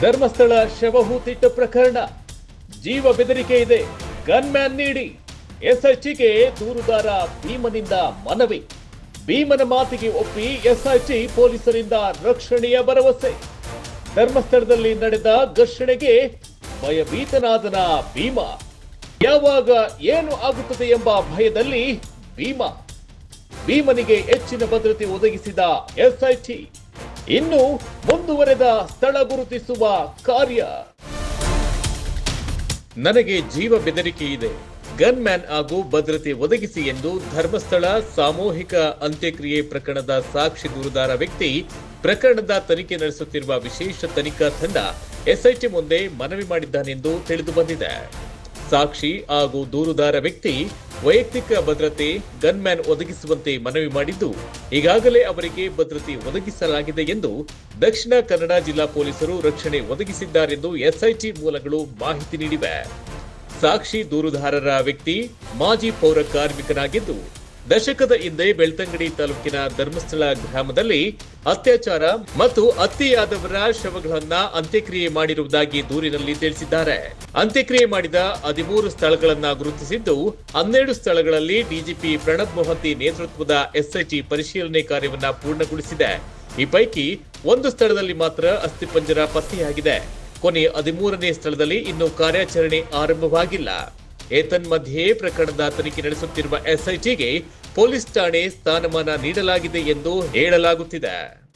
ಧರ್ಮಸ್ಥಳ ಶವಹೂತಿಟ್ಟ ಪ್ರಕರಣ. ಜೀವ ಬೆದರಿಕೆ ಇದೆ. ಗನ್ಮ್ಯಾನ್ ನೀಡಿ. ಎಸ್ಐಟಿಗೆ ದೂರುದಾರ ಭೀಮನಿಂದ ಮನವಿ. ಭೀಮನ ಮಾತಿಗೆ ಒಪ್ಪಿ ಎಸ್ಐಟಿ ಪೊಲೀಸರಿಂದ ರಕ್ಷಣೆಯ ಭರವಸೆ. ಧರ್ಮಸ್ಥಳದಲ್ಲಿ ನಡೆದ ಘರ್ಷಣೆಗೆ ಭಯಭೀತನಾದನ ಭೀಮ. ಯಾವಾಗ ಏನು ಆಗುತ್ತದೆ ಎಂಬ ಭಯದಲ್ಲಿ ಭೀಮ. ಭೀಮನಿಗೆ ಹೆಚ್ಚಿನ ಭದ್ರತೆ ಒದಗಿಸಿದ ಎಸ್ಐಟಿ. ಇನ್ನು ಮುಂದುವರೆದ ಸ್ಥಳ ಗುರುತಿಸುವ ಕಾರ್ಯ. ನನಗೆ ಜೀವ ಬೆದರಿಕೆ ಇದೆ. ಗನ್ ಮ್ಯಾನ್ ಹಾಗೂ ಭದ್ರತೆ ಒದಗಿಸಿ ಎಂದು ಧರ್ಮಸ್ಥಳ ಸಾಮೂಹಿಕ ಅಂತ್ಯಕ್ರಿಯೆ ಪ್ರಕರಣದ ಸಾಕ್ಷಿ ದೂರುದಾರ ವ್ಯಕ್ತಿ ಪ್ರಕರಣದ ತನಿಖೆ ನಡೆಸುತ್ತಿರುವ ವಿಶೇಷ ತನಿಖಾ ತಂಡ ಎಸ್ಐಟಿ ಮುಂದೆ ಮನವಿ ಮಾಡಿದ್ದಾನೆಂದು ತಿಳಿದು ಬಂದಿದೆ. ಸಾಕ್ಷಿ ಹಾಗೂ ದೂರುದಾರ ವ್ಯಕ್ತಿ ವೈಯಕ್ತಿಕ ಭದ್ರತೆ, ಗನ್ಮ್ಯಾನ್ ಒದಗಿಸುವಂತೆ ಮನವಿ ಮಾಡಿದ್ದು, ಈಗಾಗಲೇ ಅವರಿಗೆ ಭದ್ರತೆ ಒದಗಿಸಲಾಗಿದೆ ಎಂದು ದಕ್ಷಿಣ ಕನ್ನಡ ಜಿಲ್ಲಾ ಪೊಲೀಸರು ರಕ್ಷಣೆ ಒದಗಿಸಿದ್ದಾರೆಂದು ಎಸ್ಐಟಿ ಮೂಲಗಳು ಮಾಹಿತಿ ನೀಡಿವೆ. ಸಾಕ್ಷಿ ದೂರುದಾರರ ವ್ಯಕ್ತಿ ಮಾಜಿ ಪೌರ ಕಾರ್ಮಿಕನಾಗಿದ್ದು ದಶಕದ ಹಿಂದೆ ಬೆಳ್ತಂಗಡಿ ತಾಲೂಕಿನ ಧರ್ಮಸ್ಥಳ ಗ್ರಾಮದಲ್ಲಿ ಅತ್ಯಾಚಾರ ಮತ್ತು ಹತ್ಯೆಯಾದವರ ಶವಗಳನ್ನ ಅಂತ್ಯಕ್ರಿಯೆ ಮಾಡಿರುವುದಾಗಿ ದೂರಿನಲ್ಲಿ ತಿಳಿಸಿದ್ದಾರೆ. ಅಂತ್ಯಕ್ರಿಯೆ ಮಾಡಿದ ಹದಿಮೂರು ಸ್ಥಳಗಳನ್ನ ಗುರುತಿಸಿದ್ದು, ಹನ್ನೆರಡು ಸ್ಥಳಗಳಲ್ಲಿ ಡಿಜಿಪಿ ಪ್ರಣಬ್ ಮೊಹಂತಿ ನೇತೃತ್ವದ ಎಸ್ಐಟಿ ಪರಿಶೀಲನೆ ಕಾರ್ಯವನ್ನ ಪೂರ್ಣಗೊಳಿಸಿದೆ. ಈ ಪೈಕಿ ಒಂದು ಸ್ಥಳದಲ್ಲಿ ಮಾತ್ರ ಅಸ್ಥಿಪಂಜರ ಪತ್ತೆಯಾಗಿದೆ. ಕೊನೆ ಹದಿಮೂರನೇ ಸ್ಥಳದಲ್ಲಿ ಇನ್ನೂ ಕಾರ್ಯಾಚರಣೆ ಆರಂಭವಾಗಿಲ್ಲ. ಏತನ್ಮಧ್ಯೆ ಪ್ರಕರಣದ ತನಿಖೆ ನಡೆಸುತ್ತಿರುವ ಎಸ್ಐಟಿಗೆ ಪೊಲೀಸ್ ಠಾಣೆ ಸ್ಥಾನಮಾನ ನೀಡಲಾಗಿದೆ ಎಂದು ಹೇಳಲಾಗುತ್ತಿದೆ.